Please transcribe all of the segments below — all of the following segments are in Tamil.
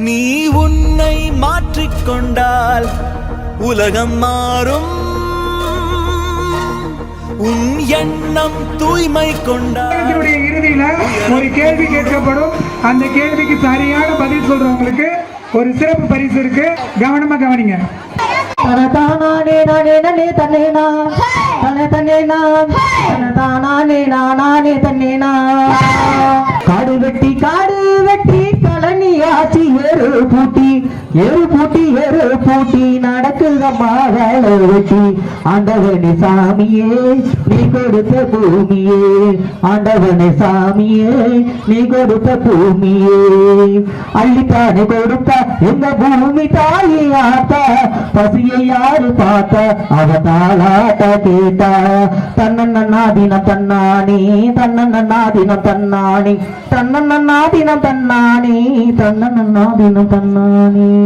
நீ உன்னை மாற்றிக்கொண்டால் உலகம் மாறும். உன் எண்ணம் தூய்மை கொண்டால் இறுதியில ஒரு கேள்வி கேட்கப்படும். அந்த கேள்விக்கு சரியான பதில் சொல்றவங்களுக்கு ஒரு சிறப்பு பரிசு இருக்கு. கவனமா கவனிங்க. தனதானானே நானே நனே. தன்னேனா தன தன்னேனா தனதானானே நானே. தன்னேனா காடு வெட்டி காடு வெட்டி கழனியாச்சி ஏறு பூட்டி எரு பூட்டி ஏறு பூட்டி நடக்குதம்மா வேலை வெட்டி ஆண்டவனே சாமியே நீ கொடுத்த பூமியே. ஆண்டவனே சாமியே நீ கொடுத்த பூமியே. அள்ளித்தானே கொடுத்த எங்க பூமி தாயி ஆத்தா. பசியை யாரு பார்த்த? அவ தாளாட்ட கேட்டா. தன்னன்னாதினம் தன்னானி தன்னன்னாதினம் தன்னானே. தன்னன்னாதினம் தன்னானே தன்னன்னாதினம் தன்னானி.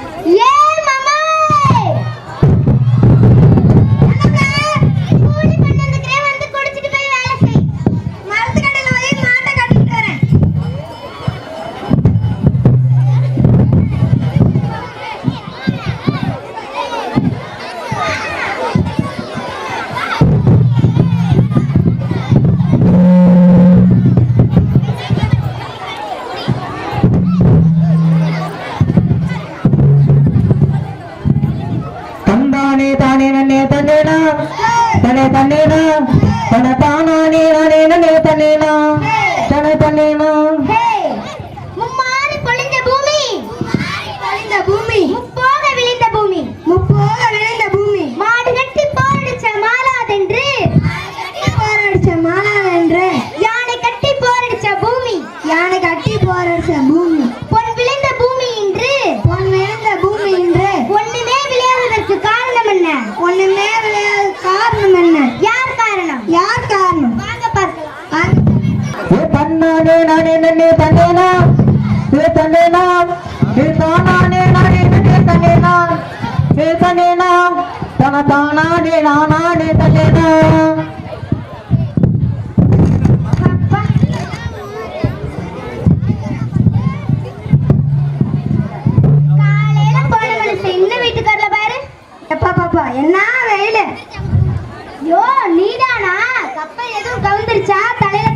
தனே தன்னேனா தன நானே நன்னே தன்னேனா தன தன்னேனா ஹேய் மும்மாறி பொழிந்த பூமி பொழிந்த பூமி முப்போக விளைந்த பூமி முப்போக விளைந்த பூமி மாடு கட்டி போரடிச்ச மாலாதென்று போரடிச்ச மாலாதென்று யானை கட்டி போரடிச்ச பூமி யானை கட்டி போரடிச்ச பூமி பொன் விளைந்த பூமி இன்று பொன் விளைந்த பூமி இன்று ஒண்ணுமே விளையாததற்கு காரணம் என்ன ஒண்ணுமே விளையாத காரணம் என்ன யார் காரணம் யார் காரணம் வாங்க பார்க்கலாம் ஏ தன்னானே நானே நன்னே ஏ ஏ தானானே? நானே ஏ தன தானானே நானானே பாரு. என்ன வெயில்? யோ நீதானா? கப்பல் எதுவும் கவுந்துருச்சா? தலையில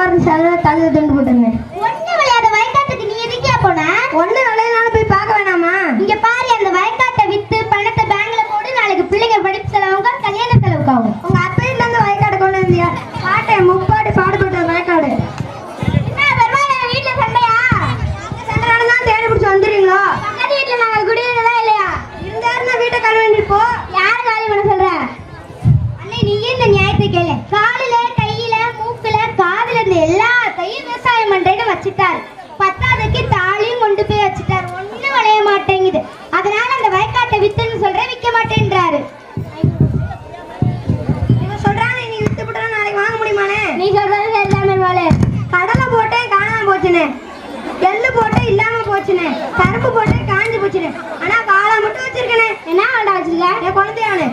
இருந்துச்சு அதனால தலையில துண்டு போட்டுருந்தேன். ஒண்ணு விளையாத வயக்காட்டுக்கு நீ எதுக்கே போன? ஒண்ணு விளையாடனாலும் வித்துன்னு சொல்றேன் விற்க மாட்டேன்றாரு. நீ வித்து போட்டா நாளைக்கு வாங்க முடியுமானே? நீ சொல்றது சரிதான் பெருமாளே. கடலை போட்டேன் காணாம போச்சுனே. எள்ளு போட்டேன் இல்லாம போச்சுனே. கருப்பு போட்டேன் காஞ்சு போச்சுனே. ஆனா காளை மட்டும் வச்சிருக்கனே. என்ன ஆண்டா வச்சிருக்க? என் குழந்தையானே.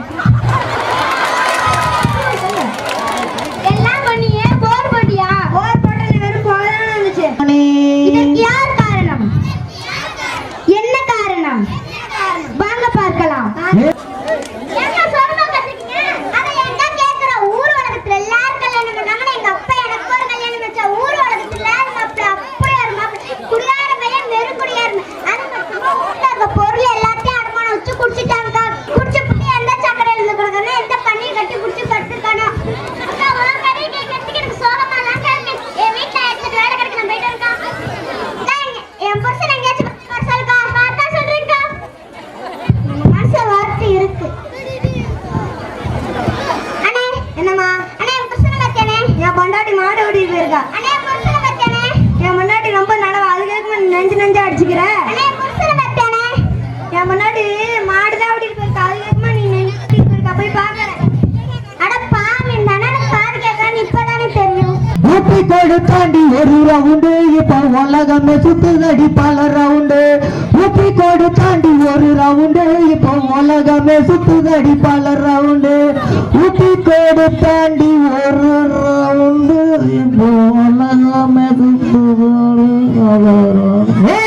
அண்ணே என் புருஷனை பத்தியானே என் முன்னாடி ரொம்ப நடவா அது கேட்க நெஞ்சு நெஞ்சு அடிச்சுக்கிற? அண்ணே என் புருஷனை பத்தியானே என் முன்னாடி மாடு தான் ஓடிட்டு போயிருக்கா அது கேட்குமா நீ நெஞ்சு ஓடிட்டு போயிருக்கா போய் பாக்குறேன். அட பாவி அண்ணனுக்கு பாரு கேட்கறான்னு இப்பதானே தெரியும். ஊட்டி கொடுத்தாண்டி ஒரு ரவுண்டு இப்ப உலகமே சுத்துதடி பல ரவுண்டு ஊட்டி கோடு தாண்டி ஒரு ரவுண்டு இப்போ உலகமே சுத்துதடி பல ரவுண்டு ஊட்டி கோடு தாண்டி ஒரு ரவுண்டு இப்போ உலகமே சுத்துதடி பல ரவுண்டு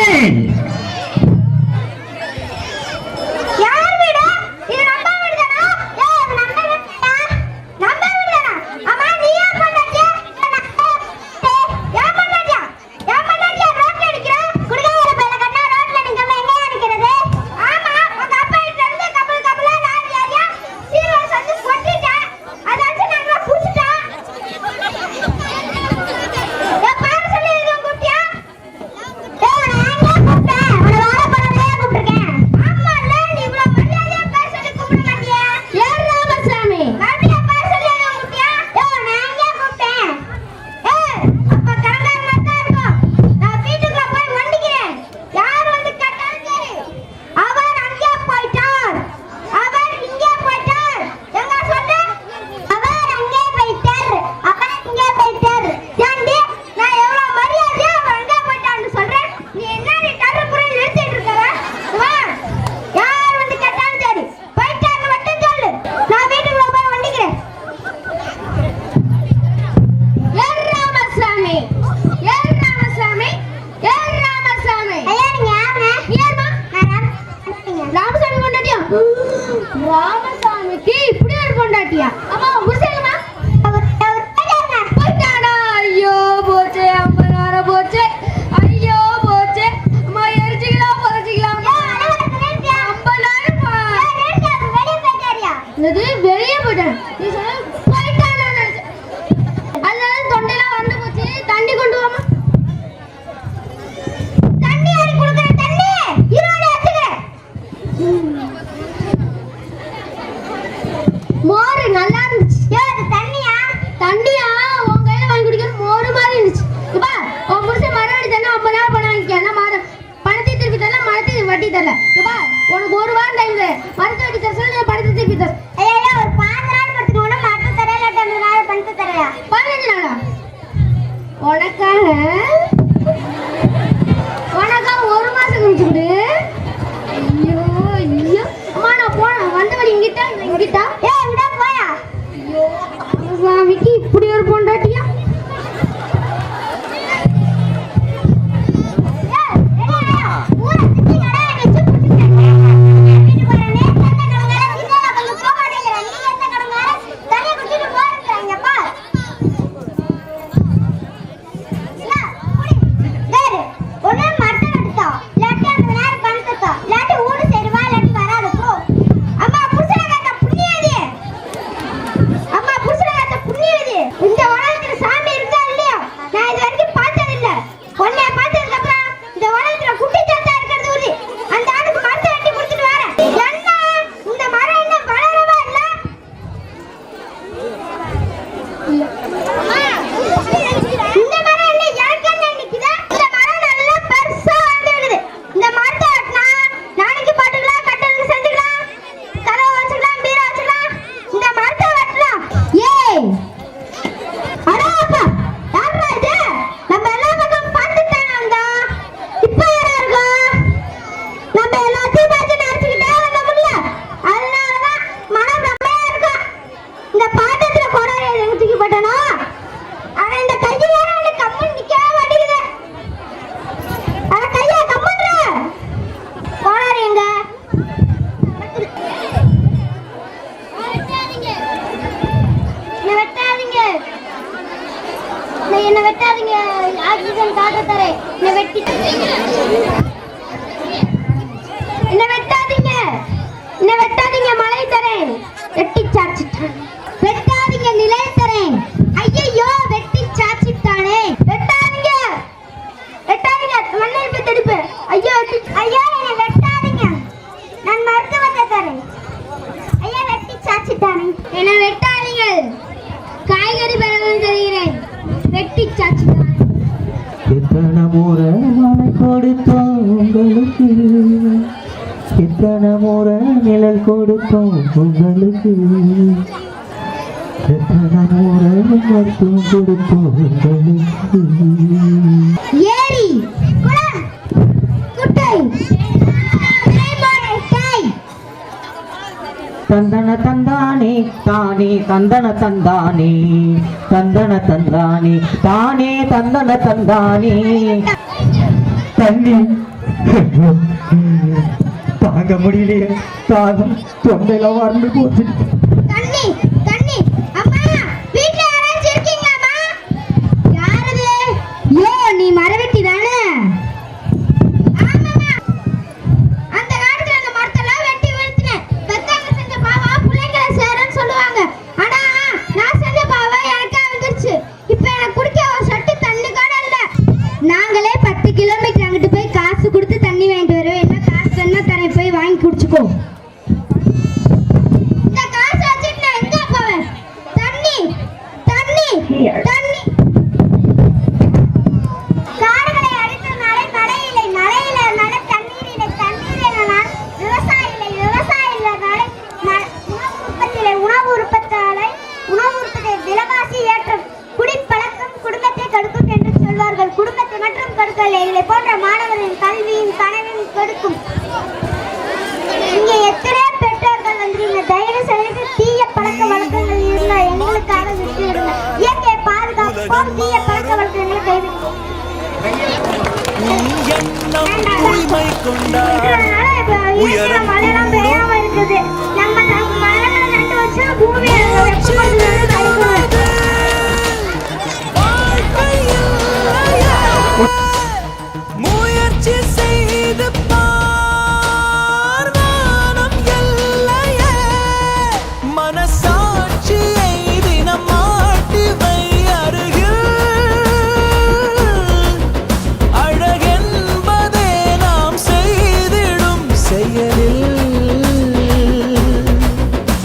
Yeah. பர்சன்ட் வட்டி தரல இப்பா உனக்கு ஒரு வாரம் டைம் தரேன் படுத்து வட்டி தர சொல்லி படுத்து திருப்பி தர. ஐயா ஒரு பாஞ்சு நாள் படுத்துக்கணும் மட்டும் தர இல்லாட்ட நாள் படுத்து தரையா? பதினஞ்சு நாளா? உனக்காக உனக்காக ஒரு மாசம் கழிச்சு கொடு. ஐயோ ஐயோ. அம்மா நான் போனேன் வந்தவன் இங்கிட்டா? இங்கிட்டா? ஏ இங்கிட்டா போயா. ஐயோ சாமிக்கு இப்படி ஒரு என்ன வெட்டாதீங்க. ஆக்சிஜன் காட்ட தரேன். என்ன வெட்டி என்ன வெட்டாதீங்க. என்ன வெட்டாதீங்க. மழை தரேன். வெட்டி சாச்சிட்டான். வெட்டாதீங்க. நிலை தரேன். ஐயையோ வெட்டி சாச்சிட்டானே. வெட்டாதீங்க. வெட்டாதீங்க. மண்ணை எடுப்பு உங்களுக்கு எத்தனம் உறவு மட்டும் கொடுப்போம் உங்களுக்கு ஏரி தந்தன தந்தானே தானே தந்தன தந்தானே தந்தன தந்தானே தானே தந்தன தந்தானே. தண்ணி தாங்க முடியலையே. தாகம் தொண்டையில வறண்டு போச்சு. பழக்க வழக்கங்கள் இருந்தால் எங்களுக்காக விட்டுவிடுங்க இயற்கை பாதுகாப்போம். தீய பழக்க வழக்கங்களை கைவிடுவோம் நம்ம